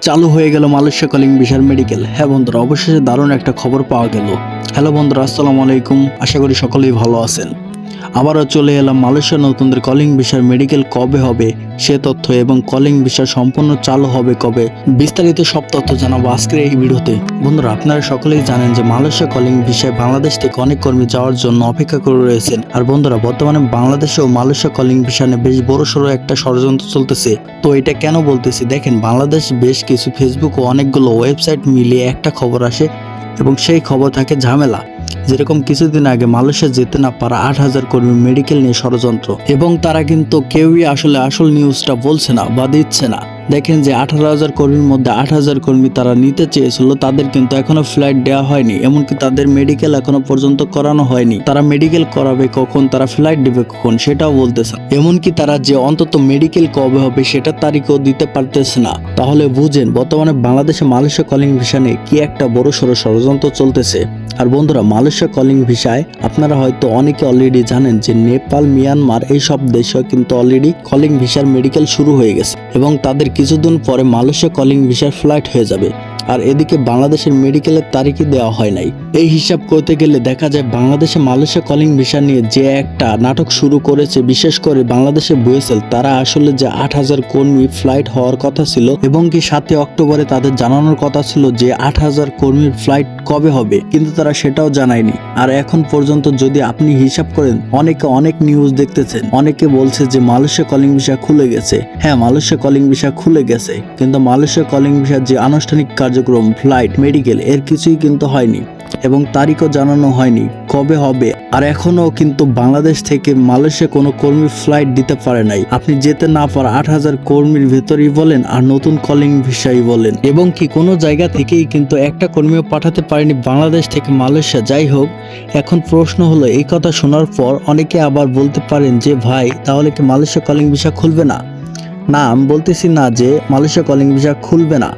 চালু হয়ে গেল মালয়েশিয়া কলিং বিশাল মেডিকেল। হ্যাঁ বন্ধুরা, অবশেষে দারুণ একটা খবর পাওয়া গেল। হ্যালো বন্ধুরা, আসসালামু আলাইকুম। আশা করি সকলেই ভালো আছেন। আবারও চলে এলাম মালয়েশিয়া নতুনদের কলিং বিশাল মেডিকেল কবে হবে সে তথ্য এবং কলিং বিষয় সম্পূর্ণ চালু হবে কবে? বিস্তারিত সব তথ্য জানাব আজকের এই ভিডিওতে। বন্ধুরা, আপনারা সকলেই জানেন যে মালয়েশিয়া কলিং বিষয়ে বাংলাদেশ থেকে অনেক কর্মী যাওয়ার জন্য অপেক্ষা করে রয়েছেন। আর বন্ধুরা, বর্তমানে বাংলাদেশেও মালয়েশিয়া কলিং বিষয় নিয়ে বেশ বড় সড়ো একটা ষড়যন্ত্র চলতেছে। তো এটা কেন বলতেছি? দেখেন, বাংলাদেশ বেশ কিছু ফেসবুক ও অনেকগুলো ওয়েবসাইট মিলিয়ে একটা খবর আসে এবং সেই খবর থাকে ঝামেলা। যেরকম কিছুদিন আগে মালয়েশিয়া যেতে না পারা আট হাজার কর্মী মেডিকেল নিয়ে ষড়যন্ত্র, এবং তারা কিন্তু কেউই আসলে আসল নিউজটা বলছে না বা দিচ্ছে না। দেখেন যে আঠারো হাজার কর্মীর মধ্যে আট হাজার কর্মী তারা নিতে চেয়েছিল, তাদের কিন্তু এখনও ফ্লাইট দেওয়া হয়নি, এমনকি তাদের মেডিকেল এখনও পর্যন্ত করানো হয়নি। তারা মেডিকেল করাবে কখন, তারা ফ্লাইট দেবে কখন, সেটাও বলতেছে এমনকি তারা যে অন্তত মেডিকেল কবে হবে সেটার তারিখও দিতে পারতেছে না। তাহলে বুঝেন, বর্তমানে বাংলাদেশে মালয়েশিয়া কলিং ভিসা নিয়ে কি একটা বড় সড়ো ষড়যন্ত্র চলতেছে। আর বন্ধুরা, মালয়েশিয়া কলিং ভিসায় আপনারা হয়তো অনেকে অলরেডি জানেন যে নেপাল, মিয়ানমার এই সব দেশে কিন্তু অলরেডি কলিং ভিসার মেডিকেল শুরু হয়ে গেছে এবং তাদের কিছুদিন পরে মালয়েশিয়া কলিং ভিসার ফ্লাইট হয়ে যাবে। আর এদিকে বাংলাদেশের মেডিকেলের তারিখই দেওয়া হয় নাই। এই হিসাব করতে গেলে দেখা যায় বাংলাদেশে মালয়েশিয়া কলিং ভিসা নিয়ে যে একটা নাটক শুরু করেছে, বিশেষ করে বাংলাদেশের বুয়েসেল, তারা আসলে যে আট হাজার কর্মী ফ্লাইট হওয়ার কথা ছিল এবং কি সাতই অক্টোবরে তাদের জানানোর কথা ছিল যে আট হাজার কর্মীর ফ্লাইট কবে হবে, কিন্তু তারা সেটাও জানায়নি। আর এখন পর্যন্ত যদি আপনি হিসাব করেন, অনেকে অনেক নিউজ দেখতেছেন, অনেকে বলছে যে মালয়েশিয়া কলিং ভিসা খুলে গেছে। হ্যাঁ মালয়েশিয়া কলিং ভিসা খুলে গেছে, কিন্তু মালয়েশিয়া কলিং ভিসার যে আনুষ্ঠানিক কার্যক্রম, ফ্লাইট, মেডিকেল, এর কিছুই কিন্তু হয়নি এবং তারিখও জানানো হয়নি কবে হবে। আর এখনও কিন্তু বাংলাদেশ থেকে মালয়েশিয়া কোনো কর্মী ফ্লাইট দিতে পারে নাই। আপনি যেতে না পারা আট হাজার কর্মীর ভেতরেই বলেন আর নতুন কলিং ভিসাই বলেন। এবং কি কোনো জায়গা থেকেই কিন্তু একটা কর্মীও পাঠাতে পারেনি বাংলাদেশ থেকে মালয়েশিয়া। যাই হোক, এখন প্রশ্ন হলো, এই কথা শোনার পর অনেকে আবার বলতে পারেন যে, ভাই, তাহলে কি মালয়েশিয়া কলিং ভিসা খুলবে না? না, আমি বলতেছি না যে মালয়েশিয়া কলিং ভিসা খুলবে না।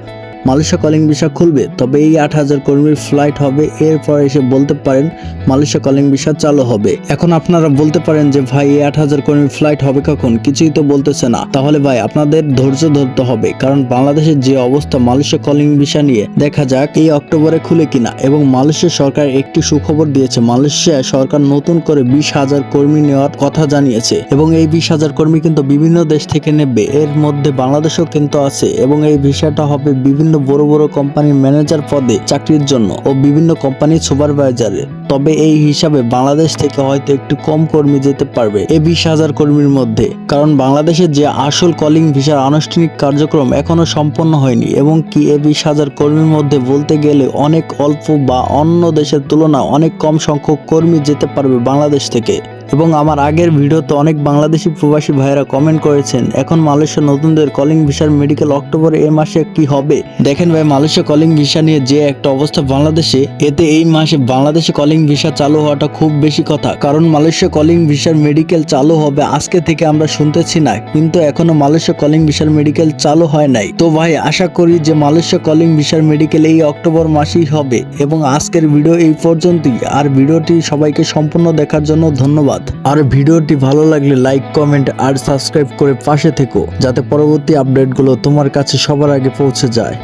মালয়েশিয়া কলিং ভিসা খুলবে, তবে এই আট হাজার কর্মীর ফ্লাইট হবে। এরপর এসে বলতে পারেন মালয়েশিয়া কলিং ভিসা চালু হবে। এখন আপনারা বলতে পারেন যে, ভাই, এই আট হাজার কর্মীর ফ্লাইট হবে কখন? কিছুই তো বলতেছে না। তাহলে ভাই, আপনাদের ধৈর্য ধরতে হবে, কারণ বাংলাদেশের যে অবস্থা মালয়েশিয়া কলিং ভিসা নিয়ে, দেখা যাক এই অক্টোবরে খুলে কিনা। এবং মালয়েশিয়া সরকার একটি সুখবর দিয়েছে, মালয়েশিয়া সরকার নতুন করে বিশ হাজার কর্মী নেওয়ার কথা জানিয়েছে। এবং এই বিশ হাজার কর্মী কিন্তু বিভিন্ন দেশ থেকে নেবে। এর মধ্যে বাংলাদেশও কিন্তু আছে, এবং এই ভিসাটা হবে বিভিন্ন বড় বড় কোম্পানির ম্যানেজার পদে চাকরির জন্য ও বিভিন্ন কোম্পানির সুপারভাইজারে তবে এই হিসাবে বাংলাদেশ থেকে হয়তো একটু কম কর্মী যেতে পারবে এই বিশ হাজার কর্মীর মধ্যে। কারণ বাংলাদেশের যে আসল কলিং ভিসার আনুষ্ঠানিক কার্যক্রম এখনও সম্পন্ন হয়নি এবং কি এই বিশ হাজার কর্মীর মধ্যে বলতে গেলে অনেক অল্প বা অন্য দেশের তুলনায় অনেক কম সংখ্যক কর্মী যেতে পারবে বাংলাদেশ থেকে। এবং আমার আগের ভিডিওতে অনেক বাংলাদেশি প্রবাসী ভাইয়েরা কমেন্ট করেছেন, এখন মালয়েশিয়া নতুনদের কলিং ভিসার মেডিকেল অক্টোবরে এ মাসে কি হবে? দেখেন ভাই, মালয়েশিয়া কলিং ভিসা নিয়ে যে একটা অবস্থা বাংলাদেশে, এতে এই মাসে বাংলাদেশে কলিং ভিসা চালু হওয়াটা খুব বেশি কথা। কারণ মালয়েশিয়া কলিং ভিসার মেডিকেল চালু হবে আজকে থেকে আমরা শুনতেছি না, কিন্তু এখনও মালয়েশিয়া কলিং ভিসার মেডিকেল চালু হয় নাই। তো ভাই, আশা করি যে মালয়েশিয়া কলিং ভিসার মেডিকেল এই অক্টোবর মাসেই হবে। এবং আজকের ভিডিও এই পর্যন্তই। আর ভিডিওটি সবাইকে সম্পূর্ণ দেখার জন্য ধন্যবাদ। আর ভিডিওটি ভালো লাগলে লাইক কমেন্ট আর সাবস্ক্রাইব করে পাশে থেকো, যাতে পরবর্তী আপডেটগুলো তোমার কাছে সবার আগে পৌঁছে যায়।